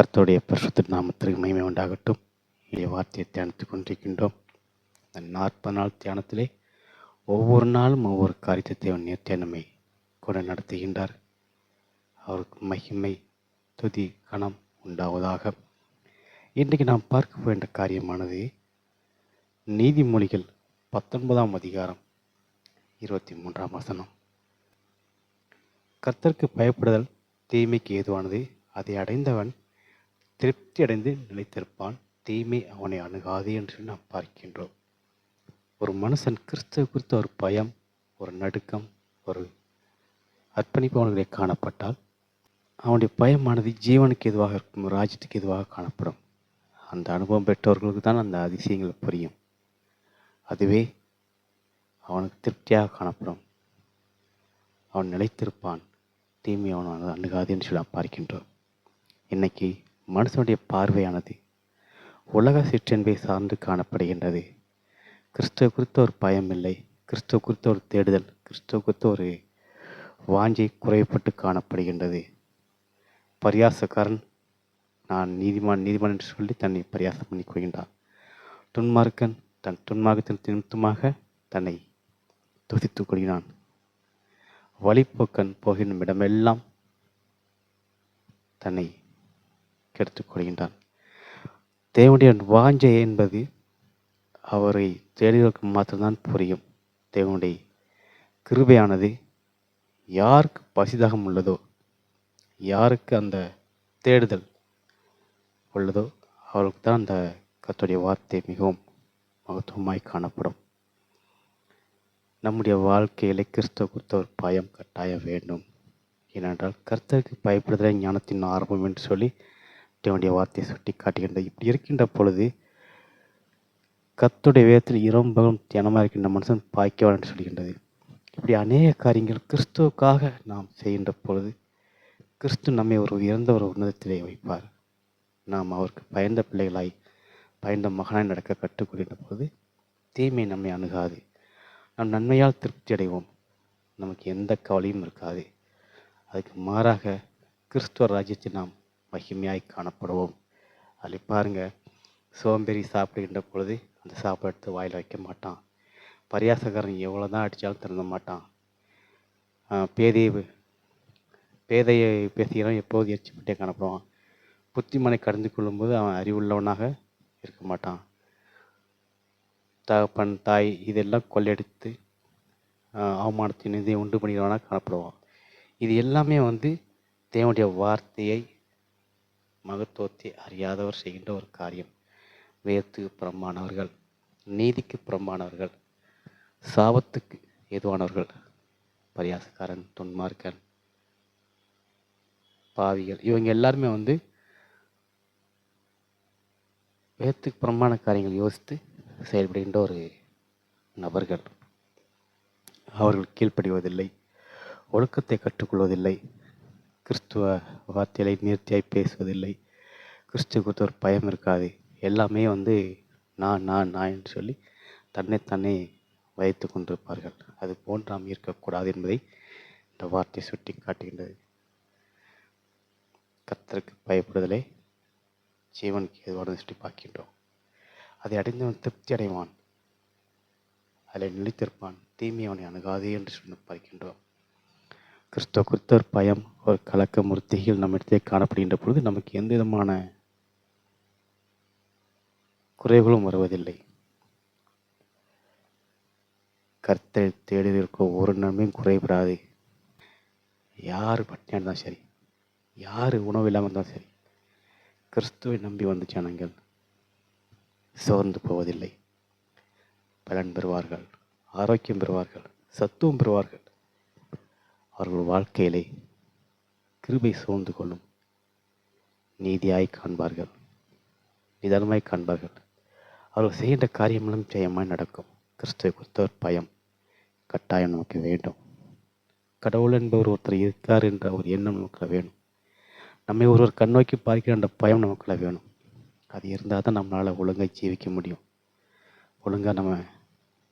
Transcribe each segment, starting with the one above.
கர்த்தருடைய பரிசுத்த நாமத்திற்கு மகிமை உண்டாகட்டும். இதே வார்த்தையை தியானித்துக் கொண்டிருக்கின்றோம். இந்த நாற்பது நாள் தியானத்திலே ஒவ்வொரு நாளும் ஒவ்வொரு காரியத்தை தேவன் நேர்த்தியா நம்மை கூட நடத்துகின்றார். அவருக்கு மகிமை துதி கணம் உண்டாவதாக. இன்றைக்கு நாம் பார்க்க வேண்ட காரியமானது நீதிமொழிகள் பத்தொன்பதாம் அதிகாரம் இருபத்தி மூன்றாம் வசனம். கர்த்தருக்கு பயப்படுதல் தீமைக்கு ஏதுவானது அதை அடைந்தவன் திருப்தி அடைந்து நிலைத்திருப்பான். தீமை அவனை அணுகாது என்று நாம் பார்க்கின்றோம். ஒரு மனுஷன் கிறிஸ்துவ குறித்த ஒரு பயம் ஒரு நடுக்கம் ஒரு அர்ப்பணிப்பு அவனுடைய காணப்பட்டால் அவனுடைய பயமானது ஜீவனுக்கு எதுவாக இருக்கும் ராஜ்யத்துக்கு எதுவாக காணப்படும். அந்த அனுபவம் பெற்றவர்களுக்கு தான் அந்த அதிசயங்கள் புரியும். அதுவே அவனுக்கு திருப்தியாக காணப்படும். அவன் நிலைத்திருப்பான். தீமை அவன் அணுகாது என்று சொல்லி நாம் பார்க்கின்றோம். இன்னைக்கு மனுஷனுடைய பார்வையானது உலக சிற்றென்பை சார்ந்து காணப்படுகின்றது. கிறிஸ்துவ குறித்த ஒரு பயம் இல்லை. கிறிஸ்துவ குறித்த ஒரு தேடுதல் கிறிஸ்துவ குறித்த ஒரு வாஞ்சை குறைப்பட்டு காணப்படுகின்றது. பரியாசக்காரன் நான் நீதிமான் நீதிமான் என்று சொல்லி தன்னை பரியாசம் பண்ணி கொள்கின்றான். துன்மார்க்கன் தன் துன்மார்க்கத்தின் நிமித்தமாக தன்னை துதித்துக் கொள்கிறான். வழிப்போக்கன் போகின்ற இடமெல்லாம் தன்னை கெடுத்துக் கொள்கின்றான் தேவனுடைய வாஞ்சை என்பது அவரை தேடிகளுக்கு மாத்திரம்தான் புரியும். தேவனுடைய கிருபையானது யாருக்கு பசிதாகம் உள்ளதோ யாருக்கு அந்த தேடுதல் உள்ளதோ அவருக்கு தான் அந்த கத்துடைய வார்த்தை மிகவும் மகத்துவமாய் காணப்படும். நம்முடைய வாழ்க்கையிலே கிறிஸ்துவ குறித்த ஒரு பயம் கட்டாயம் வேண்டும். ஏனென்றால் கர்த்தருக்கு பயப்படுதலை ஞானத்தின் ஆரம்பம் என்று சொல்லி தேவனுடைய வார்த்தையை சுட்டி காட்டுகின்றது இப்படி இருக்கின்ற பொழுது கத்துடைய வேதத்தில் இரம்பகம் தியானமாக இருக்கின்ற மனுஷன் பாய்க்கவான் என்று சொல்கின்றது. இப்படி அநேக காரியங்கள் கிறிஸ்துவுக்காக நாம் செய்கின்ற பொழுது கிறிஸ்து நம்மை ஒரு உயர்ந்த ஒரு உன்னதத்திலே வைப்பார். நாம் அவருக்கு பயந்த பிள்ளைகளாய் பயந்த மகனாய் நடக்க கற்றுக்கொள்கின்ற பொழுது தீமை நம்மை அணுகாது. நாம் நன்மையால் திருப்தி அடைவோம். நமக்கு எந்த கவலையும் இருக்காது. அதுக்கு மாறாக கிறிஸ்துவ ராஜ்யத்தை நாம் மகிமையாய் காணப்படுவோம். அதில் பாருங்கள் சோம்பேறி சாப்பிடுகின்ற பொழுது அந்த சாப்பாடு எடுத்து வாயில் வைக்க மாட்டான். பரியாசக்காரன் எவ்வளோ தான் அடித்தாலும் திறந்த மாட்டான். பேதையை பேதையை பேசுகிறவன் எப்போது எரிச்சுப்பட்டே காணப்படுவான். புத்திமனை கடந்து கொள்ளும்போது அவன் அறிவுள்ளவனாக இருக்க மாட்டான். தகப்பன் தாய் இதெல்லாம் கொள்ளையடித்து அவமானத்தின் இதை உண்டு பண்ணுகிறவனாக காணப்படுவான். இது எல்லாமே வந்து தேவனுடைய வார்த்தையை மகத்துவத்தை அறியாதவர் செய்கின்ற ஒரு காரியம். வேதத்துக்கு புறம்பானவர்கள் நீதிக்கு புறம்பானவர்கள் சாபத்துக்கு ஏதுவானவர்கள் பரியாசக்காரன் துன்மார்க்கன் பாவிகள் இவங்க எல்லாருமே வந்து வேத்துக்கு புறம்பான காரியங்கள் யோசித்து செயல்படுகின்ற ஒரு நபர்கள். அவர்கள் கீழ்ப்படிவதில்லை ஒழுக்கத்தை கற்றுக்கொள்வதில்லை கிறிஸ்துவ வார்த்தைகளை நேர்த்தியாய் பேசுவதில்லை. கிறிஸ்துவ குறித்த ஒரு பயம் இருக்காது. எல்லாமே வந்து நான் நான் நான் என்று சொல்லி தன்னை தன்னை வைத்து கொண்டிருப்பார்கள். அது போன்று நாம் இருக்கக்கூடாது என்பதை இந்த வார்த்தை சுட்டி காட்டுகின்றது கத்தருக்கு பயப்படுதலை ஜீவனுக்கு எதுவானது சுட்டி பார்க்கின்றோம். அதை அடைந்தவன் திருப்தி அடைவான். அதில் நிலைத்திருப்பான். தீமை அவனை அணுகாதே என்று சொல்லி பார்க்கின்றோம். கிறிஸ்துவ குறித்த ஒரு பயம் ஒரு கலக்க ஒரு நம்மிடத்தே நம்ம காணப்படுகின்ற பொழுது நமக்கு எந்த விதமான குறைகளும் வருவதில்லை. கர்த்தரை தேடி இருக்க ஒரு நன்மையும் குறைபடாது யார் பட்டினியாக இருந்தாலும் சரி யார் உணவு இல்லாமல் இருந்தாலும் சரி கிறிஸ்துவை நம்பி வந்த ஜனங்கள் சோர்ந்து போவதில்லை. பலன் பெறுவார்கள் ஆரோக்கியம் பெறுவார்கள் சத்துவம் பெறுவார்கள். அவர்கள் வாழ்க்கையிலே கிருபை சூழ்ந்து கொள்ளும் நீதியாய் காண்பார்கள். நிதானமாய் காண்பார்கள். அவர்கள் செய்கின்ற காரியமெல்லாம் ஜெயமாய் நடக்கும். கிறிஸ்துவை குறித்த பயம் கட்டாயம் நமக்கு வேண்டும். கடவுள் என்பவர் ஒருத்தர் இருக்கார் என்ற ஒரு எண்ணம் நமக்குள்ள வேணும். நம்மை ஒருவர் கண்ணோக்கி பார்க்கிற அந்த பயம் நமக்குள்ள வேணும். அது இருந்தால் தான் நம்மளால் ஒழுங்காக ஜீவிக்க முடியும். ஒழுங்காக நம்ம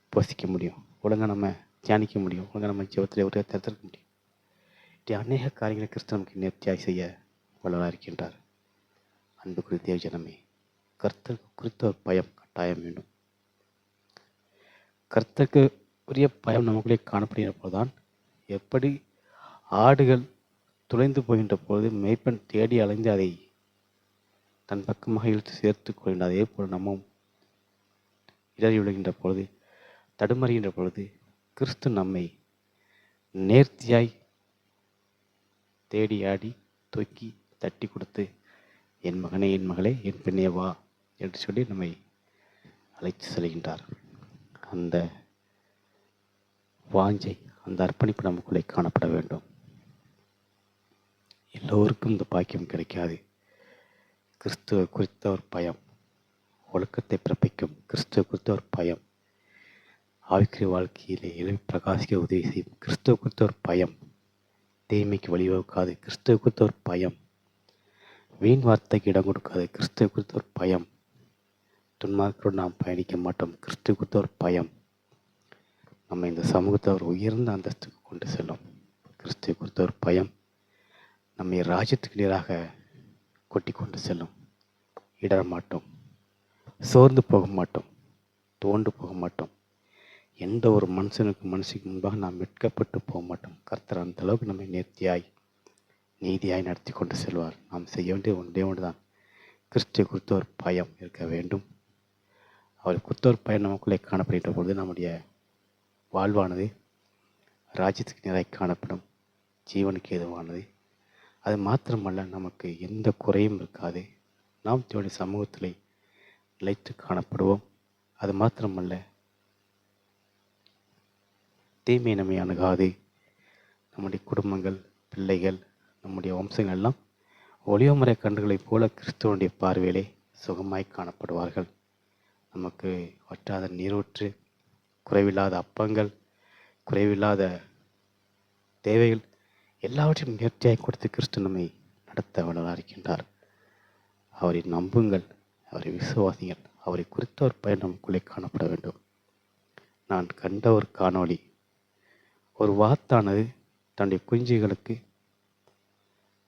போசிக்க முடியும். ஒழுங்காக நம்ம தியானிக்க முடியும். ஒழுங்காக நம்ம ஜீவத்தில் ஒரு திறத்திருக்க முடியும். இப்படி அநேக காரியங்களை கிறிஸ்து நமக்கு நேர்த்தியாக செய்ய வல்லவராக இருக்கின்றார். அன்புக்குரிய தேவ ஜனமே கர்த்தருக்கு குறித்த ஒரு பயம் கட்டாயம் வேண்டும். கர்த்தருக்கு உரிய பயம் நமக்குள்ளே காணப்படுகிற போதுதான் எப்படி ஆடுகள் துளைந்து போகின்ற பொழுது மேய்ப்பன் தேடி அலைந்து அதை தன் பக்கமாக இழுத்து சேர்த்து கொள்கின்ற அதே போல் நம்மும் இடறி விழுகின்ற பொழுது தடுமறுகின்ற பொழுது கிறிஸ்து நம்மை நேர்த்தியாய் தேடி ஆடி தூக்கி தட்டி கொடுத்து என் மகனே என் மகளே என் பெண்ணே வா என்று சொல்லி நம்மை அழைத்து செல்கின்றார். அந்த வாஞ்சை அந்த அர்ப்பணிப்பு நமக்குள்ளே காணப்பட வேண்டும். எல்லோருக்கும் இந்த பாக்கியம் கிடைக்காது. கிறிஸ்துவ குறித்த ஒரு பயம் ஒழுக்கத்தை பிறப்பிக்கும் கிறிஸ்துவ குறித்த ஒரு பயம் ஆவிக்குரிய வாழ்க்கையிலே எழுவி பிரகாசிக்க உதவி செய்யும் கிறிஸ்துவ குறித்த ஒரு பயம் தீமைக்கு வழிவகுக்காது கிறிஸ்துவ குறித்த ஒரு பயம். வீண் வார்த்தைக்கு இடம் கொடுக்காது. கிறிஸ்துவ குறித்த ஒரு பயம். துன்மார்க்கோடு நாம் பயணிக்க மாட்டோம். கிறிஸ்துவை குறித்த ஒரு பயம். நம்ம இந்த சமூகத்தை ஒரு உயர்ந்த அந்தஸ்துக்கு கொண்டு செல்லும். கிறிஸ்துவ குறித்த ஒரு பயம். நம்மை ராஜ்யத்துக்கு நேராக கொட்டி கொண்டு செல்லும். இடர மாட்டோம் சோர்ந்து போக மாட்டோம். தோண்டு போக மாட்டோம். எந்த ஒரு மனுஷனுக்கு மனுஷிக்கு முன்பாக நாம் வெட்கப்பட்டு போக மாட்டோம். கர்த்தர் அந்த அளவுக்கு நம்மை நேர்த்தியாய் நீதியாய் நடத்தி கொண்டு செல்வார். நாம் செய்ய வேண்டிய ஒன்றே ஒன்று தான் கிறிஸ்துவ குறித்த ஒரு பயம் இருக்க வேண்டும். அவர் குறித்த ஒரு பயம் நமக்குள்ளே காணப்படுகின்ற பொழுது நம்முடைய வாழ்வானது ராஜ்யத்துக்கு நேராக காணப்படும். ஜீவனுக்கு எதுவானது அது மாத்திரமல்ல நமக்கு எந்த குறையும் இருக்காது. நாம் தேவனுடைய சமூகத்தில் நிலைத்து காணப்படுவோம். அது மாத்திரமல்ல தீமை நம்மை அணுகாது. நம்முடைய குடும்பங்கள் பிள்ளைகள் நம்முடைய வம்சங்கள் எல்லாம் ஒளியமுறை கன்றுகளைப் போல கிறிஸ்துவனுடைய பார்வையிலே சுகமாய் காணப்படுவார்கள். நமக்கு வற்றாத நீரூற்று குறைவில்லாத அப்பங்கள் குறைவில்லாத தேவைகள் எல்லாவற்றையும் நேர்த்தியாக கொடுத்து கிறிஸ்து நம்மை நடத்த வளர அவரை நம்புங்கள் அவரை விசுவாசிங்கள் அவரை குறித்த ஒரு பயன் நமக்குள்ளே காணப்பட வேண்டும். நான் கண்ட ஒரு காணொளி ஒரு வாத்தானது தன்னுடைய குஞ்சுகளுக்கு.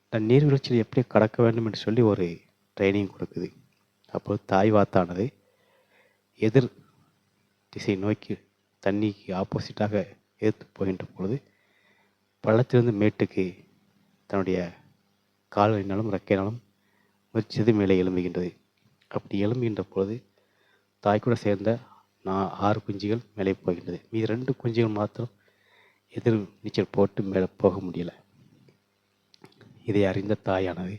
தன் நீர்வீழ்ச்சியில் எப்படி கடக்க வேண்டும் என்று சொல்லி ஒரு ட்ரைனிங் கொடுக்குது. அப்போது தாய் வாத்தானது எதிர் திசை நோக்கி தண்ணிக்கு ஆப்போசிட்டாக எதிர்த்து போகின்ற பொழுது பள்ளத்திலிருந்து மேட்டுக்கு தன்னுடைய கால்களினாலும் ரெக்கையினாலும் முயற்சியது மேலே எழும்புகின்றது. அப்படி எழும்புகின்ற பொழுது தாய் கூட சேர்ந்த நான் ஆறு குஞ்சுகள் மேலே போகின்றது. மீது ரெண்டு குஞ்சுகள் மாத்திரம் எதிர் நீச்சல் போட்டு மேலே போக முடியலை. இதை அறிந்த தாயானது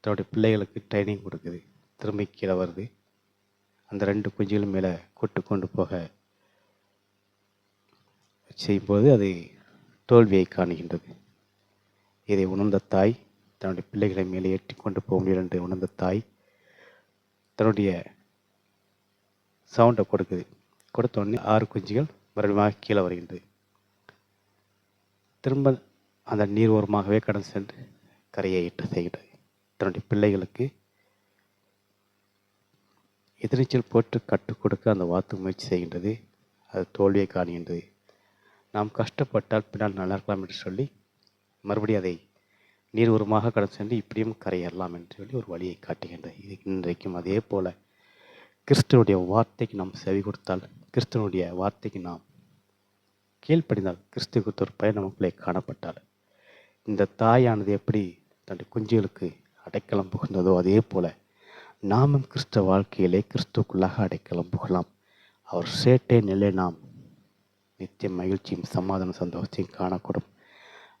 தன்னுடைய பிள்ளைகளுக்கு ட்ரைனிங் கொடுக்குது. திரும்பி கீழே வருது. அந்த ரெண்டு குஞ்சுகளும் மேலே கொட்டு கொண்டு போக செய்யும்போது அது தோல்வியை காணுகின்றது. இதை உணர்ந்த தாய் தன்னுடைய பிள்ளைகளை மேலே ஏற்றி கொண்டு போக முடியல என்று உணர்ந்த தாய் தன்னுடைய சவுண்டை கொடுக்குது. கொடுத்த உடனே ஆறு குஞ்சுகள் மறுபடியும் கீழே வருகின்றது. திரும்ப அந்த நீர் ஓரமாகவே கடந்து சென்று கரையை இட்டு செய்கிறது தன்னுடைய பிள்ளைகளுக்கு எதிர்நீச்சல் போட்டு கற்றுக் கொடுக்க அந்த வாத்து முயற்சி செய்கின்றது. அது தோல்வியை காணுகின்றது. நாம் கஷ்டப்பட்டால் பின்னால் நல்லா இருக்கலாம் என்று சொல்லி மறுபடியும் அதை நீர் உரமாக கடந்து சென்று இப்படியும் கரையேறலாம் என்று சொல்லி ஒரு வழியை காட்டுகின்றது. இது இன்றைக்கும் அதே போல் கிறிஸ்தனுடைய வார்த்தைக்கு நாம் செவி கொடுத்தால் கிறிஸ்தனுடைய வார்த்தைக்கு நாம் கீழ்ப்படிந்தால் கிறிஸ்து ஒரு பயன் நமக்குள்ளே காணப்பட்டாள் இந்த தாயானது எப்படி தன் குஞ்சுகளுக்கு அடைக்கலம் புகுந்ததோ அதே போல் நாமும் கிறிஸ்தவ வாழ்க்கையிலே கிறிஸ்துக்குள்ளாக அடைக்கலம் புகலாம். அவர் சேட்டை நிலை நாம் நித்திய மகிழ்ச்சியும் சமாதான சந்தோஷத்தையும் காணக்கூடும்.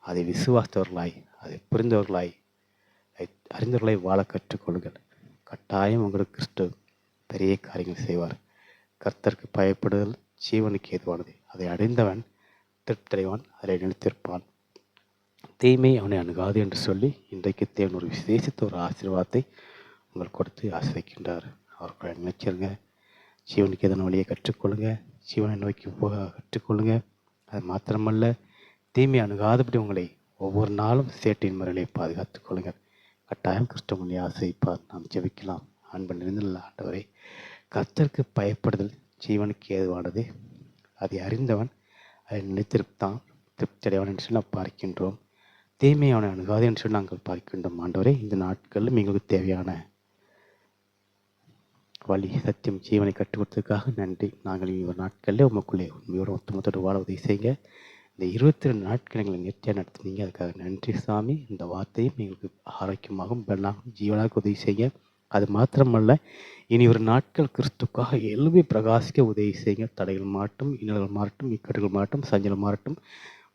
அதை விசுவாசித்தவர்களாய் அதை புரிந்தவர்களாய் அறிந்தவர்களை வாழ கற்றுக்கொள்ளுங்கள். கட்டாயம் உங்களுக்கு கிறிஸ்து பெரிய காரியங்கள் செய்வார். கர்த்தருக்கு பயப்படுதல் ஜீவனுக்கு ஏதுவானது. அதை அடைந்தவன் திருப்தியடைவான் அதை நினைத்திருப்பான் தீமை அவனை அணுகாது என்று சொல்லி இன்றைக்கு தேவன் ஒரு விசேஷித்த ஒரு ஆசீர்வாதத்தை உங்களுக்கு கொடுத்து ஆசிரிக்கின்றார் அவர்களை நினைச்சிருங்க ஜீவனுக்கு எதன வழியை கற்றுக்கொள்ளுங்க. ஜீவனை நோக்கி போக கற்றுக்கொள்ளுங்க. அது மாத்திரமல்ல தீமை அணுகாதபடி உங்களை ஒவ்வொரு நாளும் சேட்டின் முறையிலே பாதுகாத்துக் கொள்ளுங்கள். கட்டாயம் கிறிஸ்தவனை ஆசிரிப்பார் நாம் ஜெபிக்கலாம். அன்பன் நிறைந்துள்ள ஆண்டவரை கத்தருக்கு பயப்படுதல் ஜீவனுக்கு ஏதுவானது. அதை அறிந்தவன் அதை நிலைத்திருப்தான் திருப்தி அடைவான் என்று நாம் பார்க்கின்றோம். தீமையான அணுகாது என்று சொல்லி நாங்கள் பார்க்கின்றோம். ஆண்டவரே இந்த நாட்களில் எங்களுக்கு தேவையான வழி சத்தியம் ஜீவனை கற்றுக் கொடுத்ததுக்காக நன்றி. நாங்கள் இவர் நாட்களில் உமக்குள்ளே உண்மையோடு ஒத்துமத்தோடு வாழ உதவி செய்யுங்க. இந்த இருபத்தி ரெண்டு நாட்கள் எங்களை நேர்த்தியாக நடத்துனீங்க. அதுக்காக நன்றி சாமி. இந்த வார்த்தையும் எங்களுக்கு ஆரோக்கியமாகவும் பெண்ணாகவும் ஜீவனாக உதவி செய்ய அது மாத்திரமல்ல இனி ஒரு நாட்கள் கிறிஸ்துக்காக எழுப்பி பிரகாசிக்க உதவி செய்யுங்க. தடைகள் மாட்டும் இன்னல்கள் மாறட்டும் இக்கட்டுகள் மாறட்டும் சஞ்சலம் மாறட்டும்.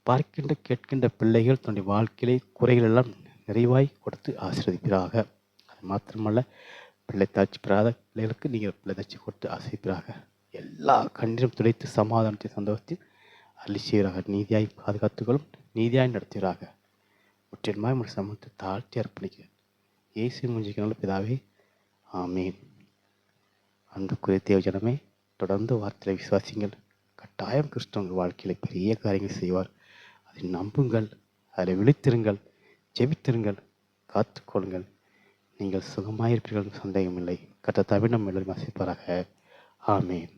பார்க்கின்ற கேட்கின்ற பிள்ளைகள் தன்னுடைய வாழ்க்கையிலே குறைகள் எல்லாம் நிறைவாய் கொடுத்து ஆசீர்வதிப்பீராக. அது மாத்திரமல்ல பிள்ளை தாட்சி பெறாத பிள்ளைகளுக்கு நீங்கள் பிள்ளை தாட்சி கொடுத்து ஆசைப்பீராக எல்லா கண்ணீரும் துடைத்து சமாதானத்தை சந்தோஷத்தில் அள்ளி செய்கிறாக நீதியாய் பாதுகாத்துகளும் நீதியாய் நடத்துகிறாக முற்றிலுமாய் ஒரு சமூகத்தை தாழ்த்தி அர்ப்பணிக்கிறேன். ஏசி முஞ்சிக்கனால பிதாவே ஆமீன். அன்புக்குரிய தேவஜனமே தொடர்ந்து வார்த்தையை விசுவாசிங்கள். கட்டாயம் கிறிஸ்து உங்கள் வாழ்க்கையில் பெரிய காரியங்கள் செய்வார். அதை நம்புங்கள் அதில் விழித்திருங்கள் ஜெபித்திருங்கள் காத்துக்கொள்ளுங்கள். நீங்கள் சுகமாயிருப்பீர்கள் சந்தேகமில்லை. கட்ட தமிழ் நம்ம எல்லோரும் வசிப்பாராக ஆமேன்.